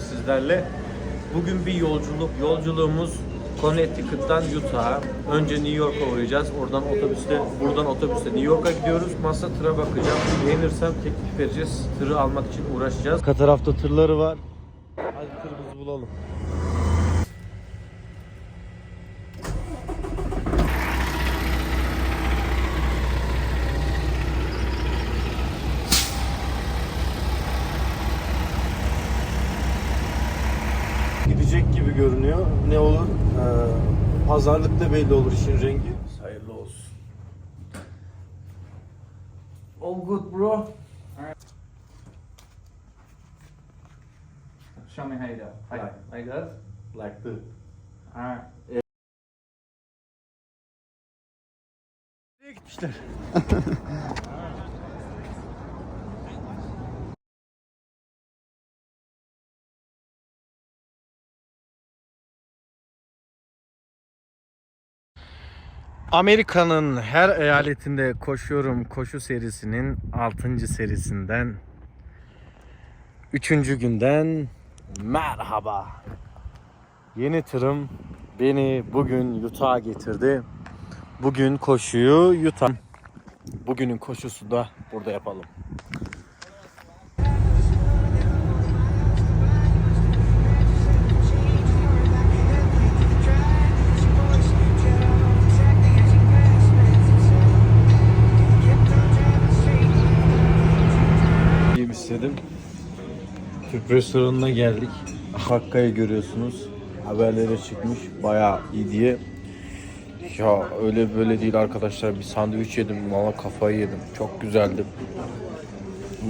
sizlerle. Bugün bir yolculuk. Yolculuğumuz Connecticut'tan Utah'a. Önce New York'a uğrayacağız. Oradan otobüste, buradan otobüste New York'a gidiyoruz. Masa tıra bakacağım. Beğenirsem teklif vereceğiz. Tırı almak için uğraşacağız. Arka tarafta tırları var. Hadi tırımızı bulalım. Gidecek gibi görünüyor. Ne olur? Ee, pazarlıkta belli olur işin rengi. Hayırlı olsun. All good bro. Show me how you do. Like, Like- like this? Like the... Alright. Nereye gitmişler? Amerika'nın her eyaletinde koşuyorum koşu serisinin 6. serisinden 3. günden merhaba. Yeni tırım beni bugün Utah'a getirdi. Bugün koşuyu Utah. Bugünün koşusu da burada yapalım. Restoranına geldik. Hakka'yı görüyorsunuz. Haberlere çıkmış. Bayağı iyi diye. Ya öyle böyle değil arkadaşlar. Bir sandviç yedim. Valla kafayı yedim. Çok güzeldi.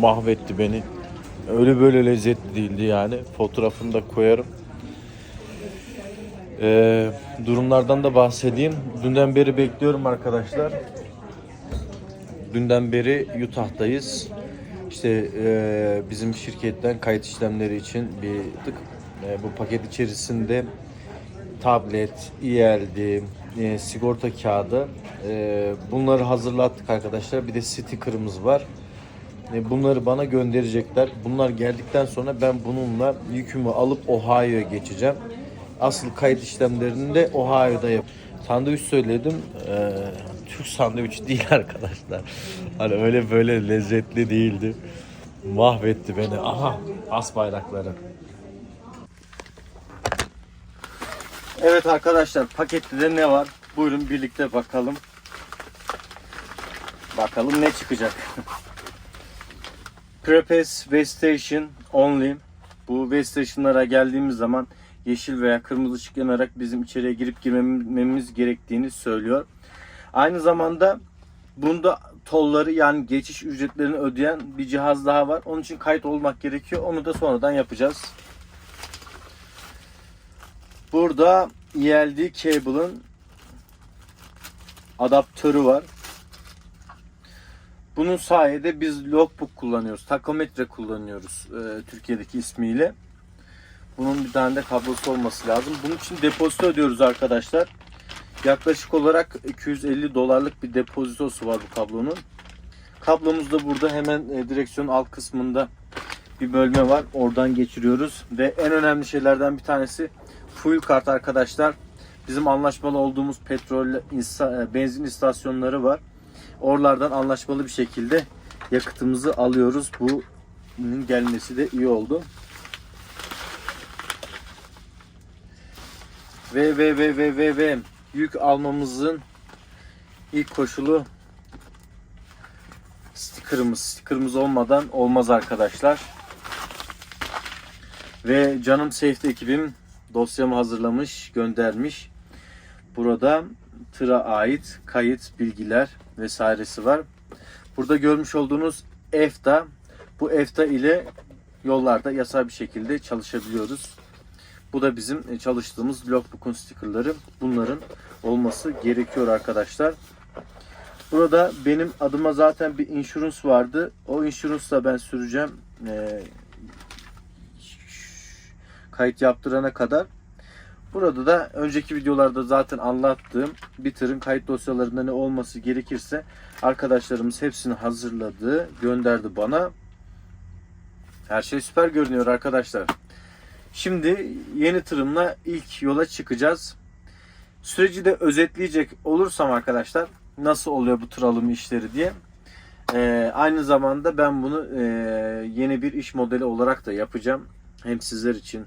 Mahvetti beni. Öyle böyle lezzetli değildi yani. Fotoğrafını da koyarım. Ee, durumlardan da bahsedeyim. Dünden beri bekliyorum arkadaşlar. Dünden beri Utah'tayız. İşte e, bizim şirketten kayıt işlemleri için bir tık e, bu paket içerisinde tablet, ELD, e, sigorta kağıdı e, bunları hazırlattık arkadaşlar. Bir de sticker'ımız var. E, bunları bana gönderecekler. Bunlar geldikten sonra ben bununla yükümü alıp Ohio'ya geçeceğim. Asıl kayıt işlemlerini de Ohio'da yap. Sandviç söyledim. E, Türk sandviç değil arkadaşlar. Hani öyle böyle lezzetli değildi. Mahvetti beni. Aha as bayrakları. Evet arkadaşlar pakette de ne var? Buyurun birlikte bakalım. Bakalım ne çıkacak. Prepes Way Station Only. Bu Way Station'lara geldiğimiz zaman yeşil veya kırmızı ışık yanarak bizim içeriye girip girmememiz gerektiğini söylüyor. Aynı zamanda bunda tolları yani geçiş ücretlerini ödeyen bir cihaz daha var. Onun için kayıt olmak gerekiyor. Onu da sonradan yapacağız. Burada ELD cable'ın adaptörü var. Bunun sayede biz logbook kullanıyoruz. Takometre kullanıyoruz e, Türkiye'deki ismiyle. Bunun bir tane de kablosu olması lazım. Bunun için depozito ödüyoruz arkadaşlar. Yaklaşık olarak 250 dolarlık bir depozitosu var bu kablonun. Kablomuz da burada hemen e, direksiyonun alt kısmında bir bölme var. Oradan geçiriyoruz. Ve en önemli şeylerden bir tanesi fuel kart arkadaşlar. Bizim anlaşmalı olduğumuz petrol, e, benzin istasyonları var. Oralardan anlaşmalı bir şekilde yakıtımızı alıyoruz. Bunun gelmesi de iyi oldu. Ve ve ve ve ve ve yük almamızın ilk koşulu sticker'ımız. Sticker'ımız olmadan olmaz arkadaşlar. Ve canım safety ekibim dosyamı hazırlamış, göndermiş. Burada tıra ait kayıt bilgiler vesairesi var. Burada görmüş olduğunuz EFTA. Bu EFTA ile yollarda yasal bir şekilde çalışabiliyoruz. Bu da bizim çalıştığımız logbook'un stickerları. Bunların olması gerekiyor arkadaşlar. Burada benim adıma zaten bir insurance vardı. O insurance'la ben süreceğim. Ee, kayıt yaptırana kadar. Burada da önceki videolarda zaten anlattığım bir tırın kayıt dosyalarında ne olması gerekirse arkadaşlarımız hepsini hazırladı, gönderdi bana. Her şey süper görünüyor arkadaşlar. Şimdi yeni tırımla ilk yola çıkacağız. Süreci de özetleyecek olursam arkadaşlar nasıl oluyor bu tır alımı işleri diye. Ee, aynı zamanda ben bunu e, yeni bir iş modeli olarak da yapacağım. Hem sizler için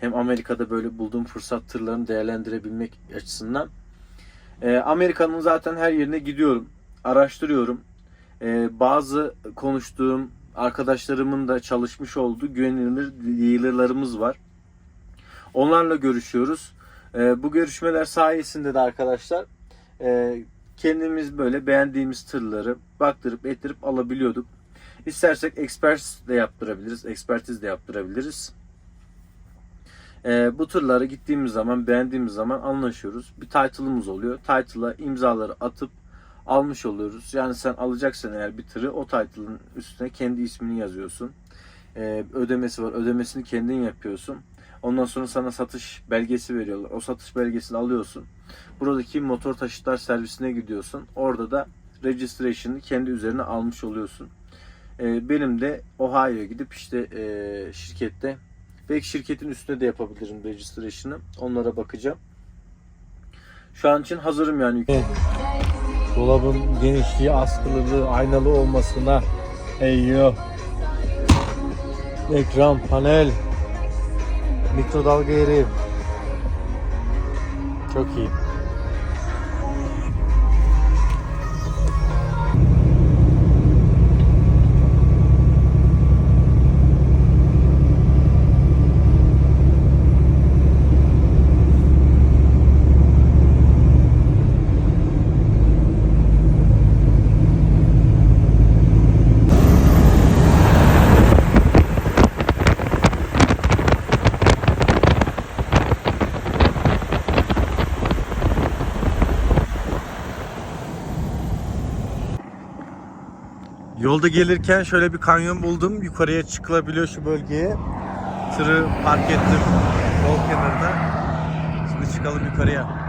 hem Amerika'da böyle bulduğum fırsat tırlarını değerlendirebilmek açısından. Ee, Amerika'nın zaten her yerine gidiyorum. Araştırıyorum. Ee, bazı konuştuğum arkadaşlarımın da çalışmış olduğu güvenilir dealerlarımız var. Onlarla görüşüyoruz. Ee, bu görüşmeler sayesinde de arkadaşlar e, kendimiz böyle beğendiğimiz tırları baktırıp ettirip alabiliyorduk. İstersek ekspert de yaptırabiliriz, ekspertiz de yaptırabiliriz. Ee, bu tırlara gittiğimiz zaman, beğendiğimiz zaman anlaşıyoruz. Bir title'ımız oluyor. Title'a imzaları atıp almış oluyoruz. Yani sen alacaksın eğer bir tırı o title'ın üstüne kendi ismini yazıyorsun. Ee, ödemesi var. Ödemesini kendin yapıyorsun. Ondan sonra sana satış belgesi veriyorlar. O satış belgesini alıyorsun. Buradaki motor taşıtlar servisine gidiyorsun. Orada da registration'ı kendi üzerine almış oluyorsun. Ee, benim de Ohio'ya gidip işte e, şirkette belki şirketin üstüne de yapabilirim registration'ı. Onlara bakacağım. Şu an için hazırım yani. Dolabın genişliği, askılılığı, aynalı olmasına eyyo. Ekran, panel, mikrodalga yeri. Çok iyi. Yolda gelirken şöyle bir kanyon buldum. Yukarıya çıkılabiliyor şu bölgeye. Tırı park ettim yol kenarına. Şimdi çıkalım yukarıya.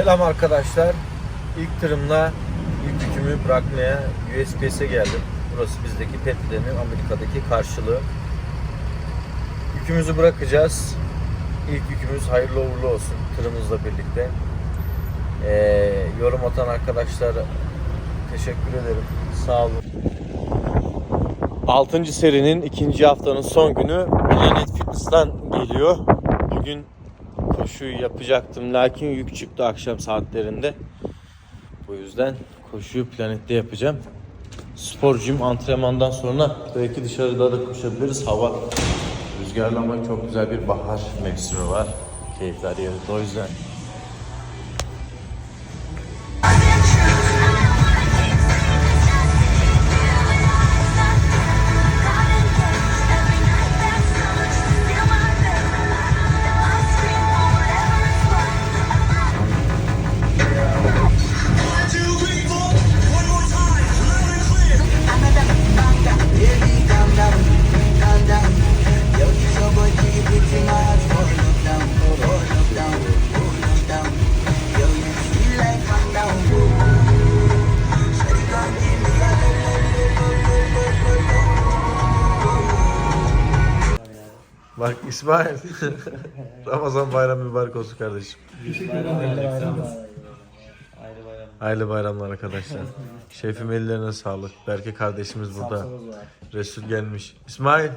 Selam arkadaşlar. İlk tırımla ilk yükümü bırakmaya USPS'e geldim. Burası bizdeki Petli'nin Amerika'daki karşılığı. Yükümüzü bırakacağız. İlk yükümüz hayırlı uğurlu olsun tırımızla birlikte. Ee, yorum atan arkadaşlara teşekkür ederim. Sağ olun. 6. serinin ikinci haftanın son günü Planet Fitness'tan geliyor. Bugün koşuyu yapacaktım lakin yük çıktı akşam saatlerinde. Bu yüzden koşuyu planette yapacağım. Sporcuyum antrenmandan sonra belki dışarıda da koşabiliriz. Hava rüzgarlı ama çok güzel bir bahar mevsimi var. Keyifler yerinde o yüzden. Bak İsmail. Ramazan bayramı mübarek olsun kardeşim. Hayırlı bayramlar arkadaşlar. Şefim ellerine sağlık. Berke kardeşimiz burada. Resul gelmiş. İsmail.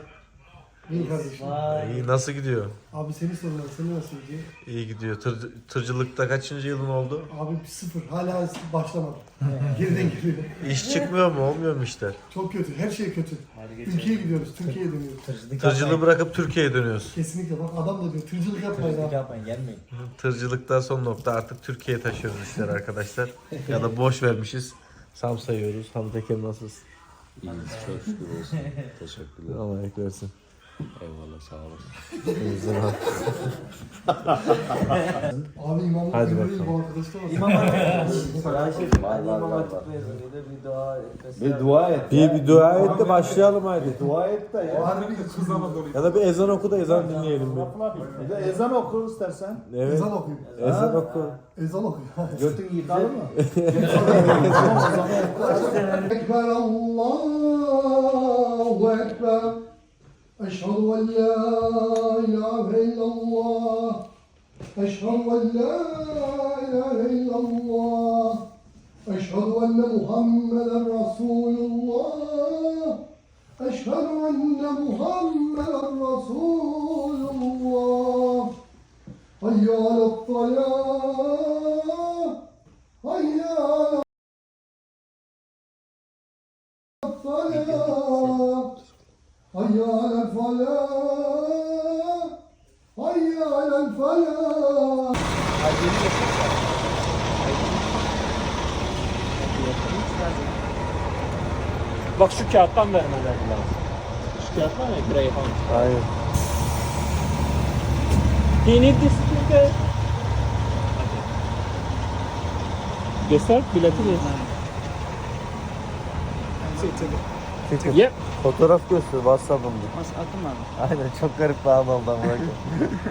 İyi kardeşim. İyi nasıl gidiyor? Abi seni sorunlar. Seni nasıl gidiyor? İyi gidiyor. Tır, tırcılıkta kaçıncı yılın oldu? Abi bir sıfır. Hala başlamadım. Geriden geliyor. İş çıkmıyor mu? Olmuyor mu işler? Çok kötü. Her şey kötü. Ülkeye gidiyoruz. Türkiye'ye dönüyoruz. Tırcılığı bırakıp Türkiye'ye dönüyoruz. Kesinlikle. Bak adam da diyor. Tırcılık yapmayın abi. yapmayın gelmeyin. Tırcılıktan son nokta artık Türkiye'ye taşıyoruz işler arkadaşlar. ya da boş vermişiz. Sam sayıyoruz. Hamdi Teker nasılsın? İyiyiz çok şükür olsun. Teşekkürler. Allah eklersin. Eyvallah sağ olasın. Elinizden al. Abi imamlık Hadi bakalım. bu arkadaşlar. var. İmam Hatip. Hadi İmam Hatip mezunuydu bir dua etmesi. Bir dua et. Bir, bir dua et de başlayalım hadi. Dua et de ya. Harbi kız Ya da bir ezan oku da ezan dinleyelim. Bir. Bir de ezan oku istersen. Evet. Ezan okuyor. Ezan oku. Ezan okuyor. Götün yıkalı mı? Ekber Allahu Ekber. أشهد أن لا إله إلا الله. أشهد أن لا إله إلا الله. أشهد أن محمدا رسول الله. أشهد أن محمدا رسول الله. حي على الطلاة حي على الطلاة Hayya. Hayya alel-falâh. Bak şu kağıttan vermeler lazım. Şu kağıttan mı birey falan? Hayır. This sticker. Göster bileti göster. Yep. Fotoğraf göster WhatsApp'ımda. Attın abi? Aynen çok garip bir an oldu ama bakın.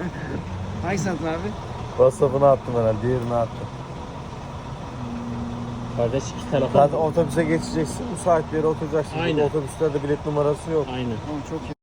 Hangisini attın abi? WhatsApp'ına attım herhalde. Diğerini attım. Kardeş iki telefon. Zaten otobüse geçeceksin. Müsait bir yere oturacaksın. Aynen. Otobüslerde bilet numarası yok. Aynen. Tamam çok iyi.